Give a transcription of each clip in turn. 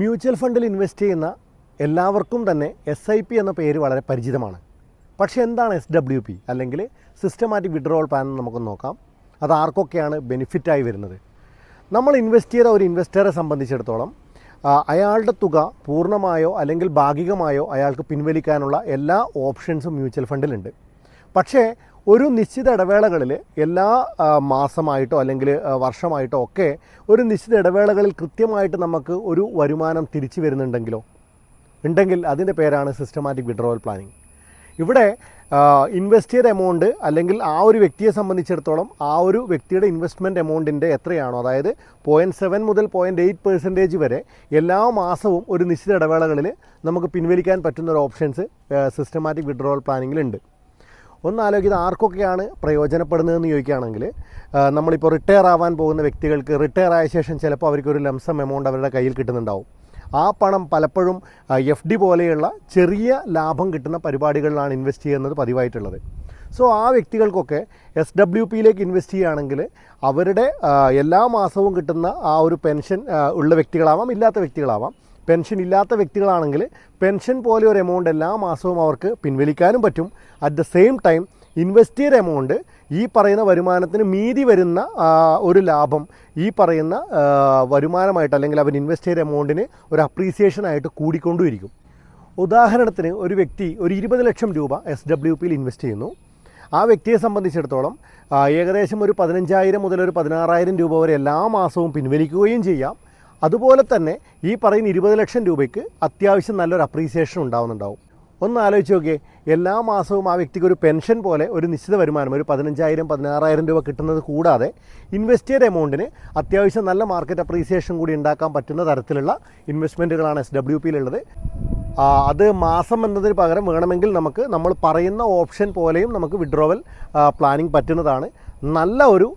Mutual ഫണ്ടിൽ invest ചെയ്യുന്ന എല്ലാവർക്കും തന്നെ എസ് ഐ പി എന്ന പേര് വളരെ പരിചിതമാണ്. പക്ഷേ എന്താണ് എസ് ഡബ്ല്യു പി അല്ലെങ്കിൽ സിസ്റ്റമാറ്റിക് വിഡ്രോവൽ പ്ലാൻ എന്ന് നമുക്ക് നോക്കാം. അത് ആർക്കൊക്കെയാണ് ബെനിഫിറ്റായി വരുന്നത്? നമ്മൾ ഇൻവെസ്റ്റ് ചെയ്ത ഒരു ഇൻവെസ്റ്ററെ സംബന്ധിച്ചിടത്തോളം അയാളുടെ തുക പൂർണമായോ അല്ലെങ്കിൽ ഭാഗികമായോ അയാൾക്ക് പിൻവലിക്കാനുള്ള എല്ലാ ഓപ്ഷൻസും മ്യൂച്വൽ ഫണ്ടിലുണ്ട്. പക്ഷേ ഒരു നിശ്ചിത ഇടവേളകളിൽ എല്ലാ മാസമായിട്ടോ അല്ലെങ്കിൽ വർഷമായിട്ടോ ഒക്കെ ഒരു നിശ്ചിത ഇടവേളകളിൽ കൃത്യമായിട്ട് നമുക്ക് ഒരു വരുമാനം തിരിച്ചു വരുന്നുണ്ടെങ്കിലോ? ഉണ്ടെങ്കിൽ അതിന്റെ പേരാണ് സിസ്റ്റമാറ്റിക് വിഡ്രോവൽ പ്ലാനിങ് ഇവിടെ ഇൻവെസ്റ്റ് ചെയ്ത എമൗണ്ട് അല്ലെങ്കിൽ ആ ഒരു വ്യക്തിയെ സംബന്ധിച്ചിടത്തോളം ആ ഒരു വ്യക്തിയുടെ ഇൻവെസ്റ്റ്മെന്റ് എമൗണ്ടിന്റെ എത്രയാണോ അതായത് പോയിന്റ് സെവൻ മുതൽ പോയിന്റ് എയ്റ്റ് പെർസെന്റേജ് വരെ എല്ലാ മാസവും ഒരു നിശ്ചിത ഇടവേളകളിൽ നമുക്ക് പിൻവലിക്കാൻ പറ്റുന്ന ഒരു ഓപ്ഷൻസ് സിസ്റ്റമാറ്റിക് വിഡ്രോവൽ പ്ലാനിങ്ങിലുണ്ട് ഒന്ന് ആലോചിക്കുന്നത് ആർക്കൊക്കെയാണ് പ്രയോജനപ്പെടുന്നതെന്ന് ചോദിക്കുകയാണെങ്കിൽ നമ്മളിപ്പോൾ റിട്ടയർ ആവാൻ പോകുന്ന വ്യക്തികൾക്ക് റിട്ടയർ ആയ ശേഷം ചിലപ്പോൾ അവർക്കൊരു ലംസം എമൗണ്ട് അവരുടെ കയ്യിൽ കിട്ടുന്നുണ്ടാവും. ആ പണം പലപ്പോഴും എഫ് ഡി പോലെയുള്ള ചെറിയ ലാഭം കിട്ടുന്ന പരിപാടികളിലാണ് ഇൻവെസ്റ്റ് ചെയ്യുന്നത് പതിവായിട്ടുള്ളത്. സോ ആ വ്യക്തികൾക്കൊക്കെ എസ് ഡബ്ല്യു പിയിലേക്ക് ഇൻവെസ്റ്റ് ചെയ്യുകയാണെങ്കിൽ അവരുടെ എല്ലാ മാസവും കിട്ടുന്ന ആ ഒരു പെൻഷൻ ഉള്ള വ്യക്തികളാവാം ഇല്ലാത്ത വ്യക്തികളാവാം പെൻഷൻ ഇല്ലാത്ത വ്യക്തികളാണെങ്കിൽ പെൻഷൻ പോലെ ഒരു എമൗണ്ട് എല്ലാ മാസവും അവർക്ക് പിൻവലിക്കാനും പറ്റും. At the same time invest ചെയ്ത എമൗണ്ട് ഈ പറയുന്ന വരുമാനത്തിന് മീതി വരുന്ന ഒരു ലാഭം ഈ പറയുന്ന വരുമാനമായിട്ട് അല്ലെങ്കിൽ അവർ ഇൻവെസ്റ്റ് ചെയ്ത എമൗണ്ടിന് ഒരു അപ്രീസിയേഷനായിട്ട് കൂടിക്കൊണ്ടുമിരിക്കും. ഉദാഹരണത്തിന് ഒരു വ്യക്തി ഒരു ഇരുപത് ലക്ഷം രൂപ എസ് ഡബ്ല്യു പിയിൽ ഇൻവെസ്റ്റ് ചെയ്യുന്നു. ആ വ്യക്തിയെ സംബന്ധിച്ചിടത്തോളം ഏകദേശം ഒരു പതിനഞ്ചായിരം മുതൽ ഒരു പതിനാറായിരം രൂപ വരെ എല്ലാ മാസവും പിൻവലിക്കുകയും ചെയ്യാം. അതുപോലെ തന്നെ ഈ പറയുന്ന ഇരുപത് ലക്ഷം രൂപയ്ക്ക് അത്യാവശ്യം നല്ലൊരു അപ്രീസിയേഷൻ ഉണ്ടാവുന്നുണ്ടാവും. ഒന്ന് ആലോചിച്ച് നോക്കിയേ എല്ലാ മാസവും ആ വ്യക്തിക്ക് ഒരു പെൻഷൻ പോലെ ഒരു നിശ്ചിത വരുമാനം ഒരു പതിനഞ്ചായിരം പതിനാറായിരം രൂപ കിട്ടുന്നത് കൂടാതെ ഇൻവെസ്റ്റ് ചെയ്ത എമൗണ്ടിന് അത്യാവശ്യം നല്ല മാർക്കറ്റ് അപ്രീസിയേഷൻ കൂടി ഉണ്ടാക്കാൻ പറ്റുന്ന തരത്തിലുള്ള ഇൻവെസ്റ്റ്മെന്റുകളാണ് എസ് ഡബ്ല്യു പിയിലുള്ളത് അത് മാസം എന്നതിന് പകരം വേണമെങ്കിൽ നമുക്ക് നമ്മൾ പറയുന്ന ഓപ്ഷൻ പോലെയും നമുക്ക് വിഡ്രോവൽ പ്ലാനിങ് പറ്റുന്നതാണ്. നല്ല ഒരു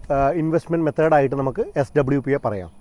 ഇൻവെസ്റ്റ്മെന്റ് മെത്തേഡായിട്ട് നമുക്ക് എസ് ഡബ്ല്യു പിയെ പറയാം.